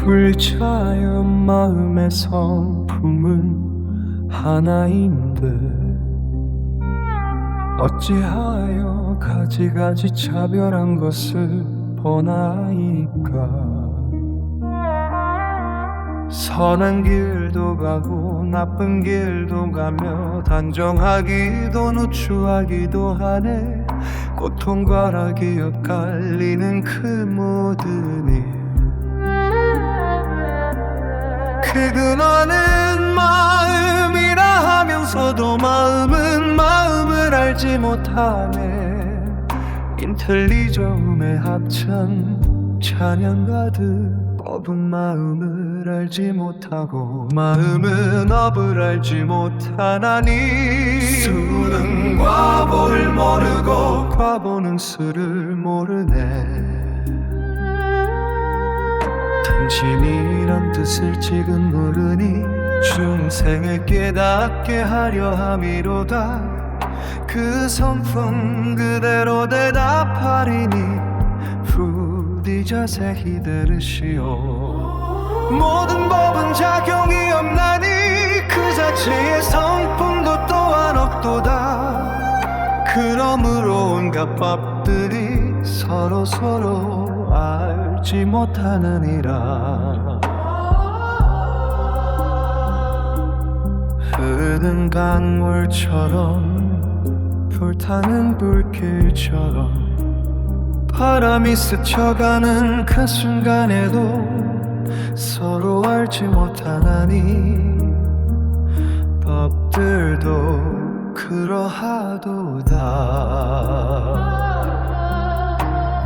불자여 마음의 성품은 하나인데 어찌하여 가지가지 차별한 것을 보나이까? 선한 길도 가고 나쁜 길도 가며 단정하기도 누추하기도 하네. 고통과 기억 갈리는 그 모든 일 그 근원은 마음이라 하면서도 마음은 마음을 알지 못하네. 인텔리저음의 합천 찬양 가득 법은 마음을 알지 못하고 마음은 업을 알지 못하나니. 수는 과보를 모르고 과보는 수를 모르네 당신이란 뜻을 지금 모르니 중생을 깨닫게 하려 함이로다. 그 성품 그대로 대답하리니 부디 자세히 들으시오. 모든 법은 작용이 없나니 그 자체의 성품도 또한 없도다. 그러므로 온갖 법들이 서로 서로 알지 못하느니라. 흐르는 강물처럼 불타는 불길처럼 바람이 스쳐가는 그 순간에도 서로 알지 못하나니. 법들도 그러하도다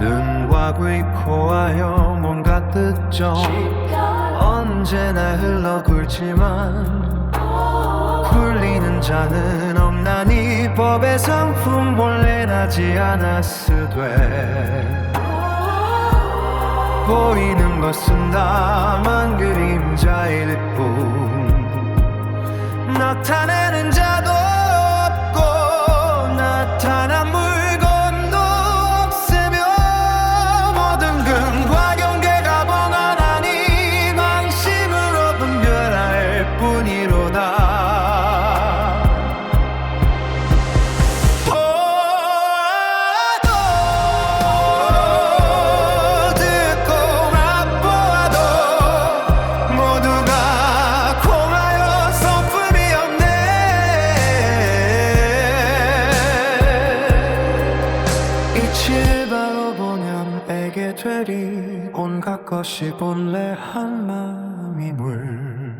눈과 귀 코와 혀 뭔가 뜻정 언제나 흘러 굴지만 굴리는 자는 없나니 법의 상품 본래 나지 않았으되 보이는 것은 다만 그림자일 뿐. 나타내는 자도 이치를 바로 보면 알게 되리. 온갖 것이 본래 한 마음이물.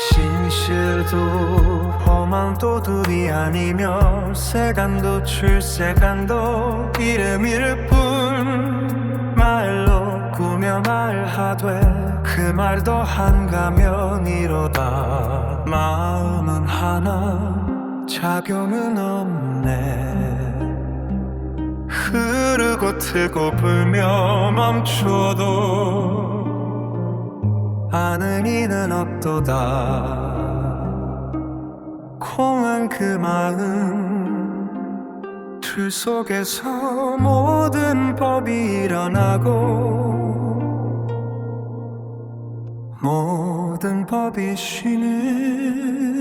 신실도 험한 도둑이 아니며 세간도 출세간도 이름일 뿐. 말로 꾸며 말하되 그 말도 한가면이로다. 마음은 하나 작용은 없네 트고 불며 멈춰도 아는 이는 없도다. 공한 그 마음 틀 속에서 모든 법이 일어나고 모든 법이 쉬는